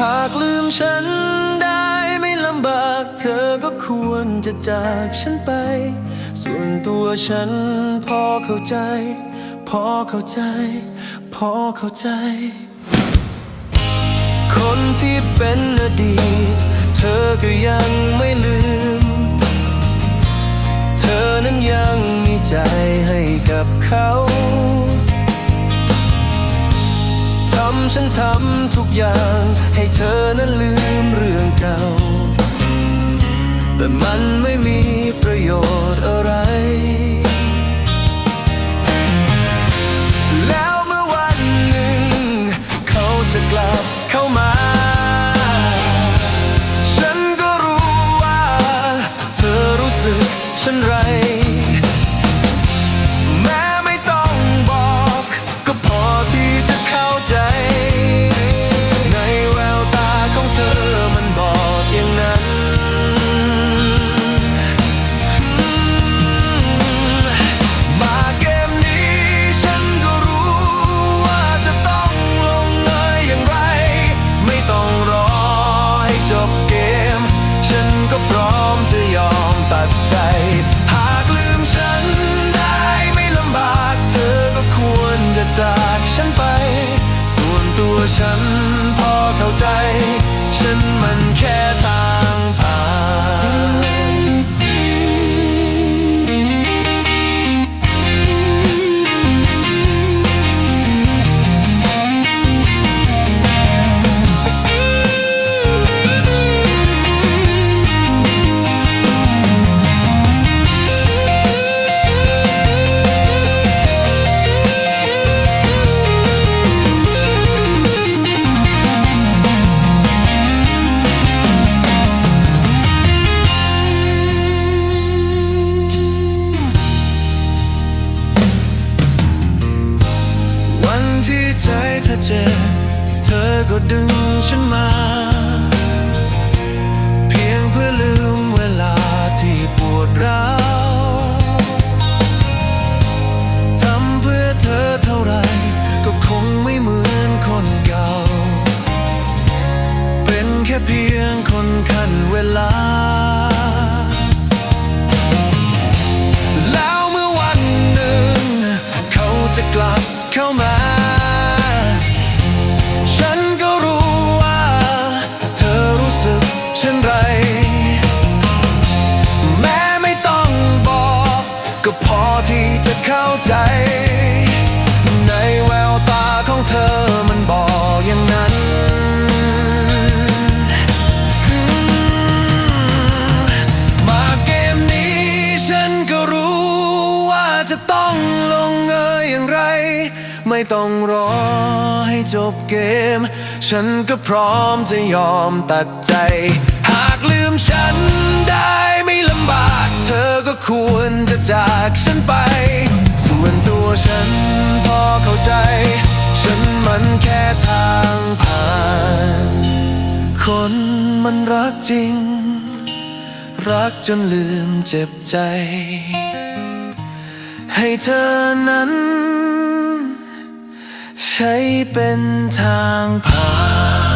หากลืมฉันได้ไม่ลำบาก เธอก็ควรจะจากฉันไป ส่วนตัวฉันพอเข้าใจ พอเข้าใจ พอเข้าใจ คนที่เป็นอดีต เธอก็ยังไม่ลืม เธอนั้นยังมีใจ ฉันทำทุกอย่าง ให้เธอนั้นลืมเรื่องเก่า แต่มันไม่มีประโยชน์อะไรแล้วเมื่อวันหนึ่งเขาจะกลับเข้ามา ฉันก็รู้ว่า เธอรู้สึกเช่นไร ก็พร้อมจะยอมตัดใจหากลืมฉันได้ไม่ลำบาก เธอก็ควรจะจากฉันไป ส่วนตัวฉัน ก็ดึงฉันมา เพียงเพื่อลืมเวลาที่ปวดร้าวทำเพื่อเธอเท่าไร ก็คงไม่เหมือนคนเก่า เป็นแค่เพียง ไม่ต้องรอให้จบเกม ฉันก็พร้อมจะยอมตัดใจ หากลืมฉันได้ไม่ลำบาก เธอก็ควรจะจากฉันไป ส่วนตัวฉันพอเข้าใจ ฉันมันแค่ทางผ่าน คนมันรักจริง รักจนลืมเจ็บใจ ให้เธอนั้น ใช้เป็นทางผ่าน